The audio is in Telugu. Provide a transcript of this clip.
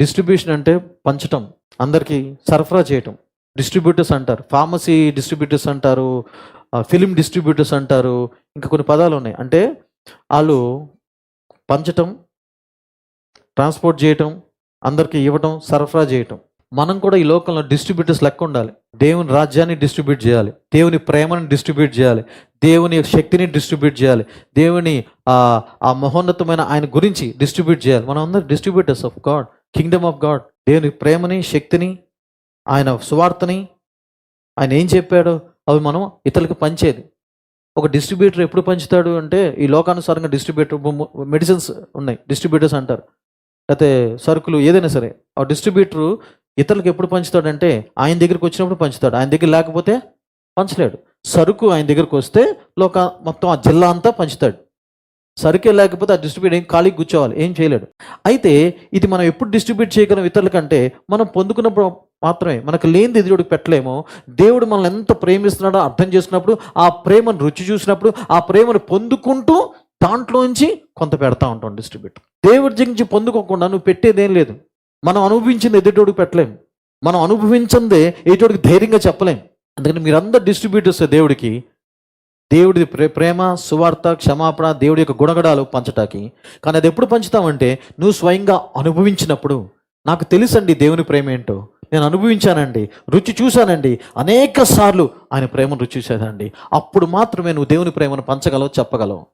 డిస్ట్రిబ్యూషన్ అంటే పంచటం అందరికీ సరఫరా చేయటం. డిస్ట్రిబ్యూటర్స్ అంటారు ఫార్మసీ డిస్ట్రిబ్యూటర్స్ అంటారు ఫిలిం డిస్ట్రిబ్యూటర్స్ అంటారు ఇంకా కొన్ని పదాలు ఉన్నాయి. అంటే వాళ్ళు పంచటం ట్రాన్స్పోర్ట్ చేయటం అందరికీ ఇవ్వటం సరఫరా చేయటం. మనం కూడా ఈ లోకంలో డిస్ట్రిబ్యూటర్స్ లెక్క ఉండాలి. దేవుని రాజ్యాన్ని డిస్ట్రిబ్యూట్ చేయాలి. దేవుని ప్రేమను డిస్ట్రిబ్యూట్ చేయాలి. దేవుని శక్తిని డిస్ట్రిబ్యూట్ చేయాలి. దేవుని ఆ మహోన్నతమైన ఆయన గురించి డిస్ట్రిబ్యూట్ చేయాలి. మనం అందరం distributors of God. Kingdom of God. దేవుని ప్రేమని శక్తిని ఆయన సువార్తని ఆయన ఏం చెప్పాడో అవి మనం ఇతరులకు పంచేది. ఒక డిస్ట్రిబ్యూటర్ ఎప్పుడు పంచుతాడు అంటే ఈ లోకానుసారంగా డిస్ట్రిబ్యూటర్ మెడిసిన్స్ ఉన్నాయి డిస్ట్రిబ్యూటర్స్ అంటారు. లేకపోతే సరుకులు ఏదైనా సరే ఆ డిస్ట్రిబ్యూటరు ఇతరులకు ఎప్పుడు పంచుతాడంటే ఆయన దగ్గరికి వచ్చినప్పుడు పంచుతాడు. ఆయన దగ్గర లేకపోతే పంచలేడు. సరుకు ఆయన దగ్గరకు వస్తే లోక మొత్తం ఆ జిల్లా అంతా పంచుతాడు. సరుకే లేకపోతే ఆ డిస్ట్రిబ్యూట్ ఏం ఖాళీ కూర్చోవాలి ఏం చేయలేడు. అయితే ఇది మనం ఎప్పుడు డిస్ట్రిబ్యూట్ చేయగలం ఇతరులకంటే మనం పొందుకున్నప్పుడు మాత్రమే మనకు లేనిది ఎదురుడికి పెట్టలేమో. దేవుడు మనల్ని ఎంత ప్రేమిస్తున్నాడో అర్థం చేసినప్పుడు ఆ ప్రేమను రుచి చూసినప్పుడు ఆ ప్రేమను పొందుకుంటూ దాంట్లోంచి కొంత పెడతా ఉంటాం డిస్ట్రిబ్యూట్ దేవుడి నుంచి పొందుకోకుండా నువ్వు పెట్టేదేం లేదు. మనం అనుభవించింది ఎదుటోడికి పెట్టలేము మనం అనుభవించిందే ఎదుటోడికి ధైర్యంగా చెప్పలేము అందుకని మీరందరు డిస్ట్రిబ్యూటర్స్ దేవుడికి దేవుడి ప్రే ప్రేమ సువార్త క్షమాపణ దేవుడి యొక్క గుణగడాలు పంచటానికి. కానీ అది ఎప్పుడు పంచుతామంటే నువ్వు స్వయంగా అనుభవించినప్పుడు నాకు తెలుసండి దేవుని ప్రేమ ఏంటో. నేను అనుభవించానండి రుచి చూశానండి అనేక సార్లు ఆయన ప్రేమను రుచి చూశానండి అప్పుడు మాత్రమే నువ్వు దేవుని ప్రేమను పంచగలవు చెప్పగలవు.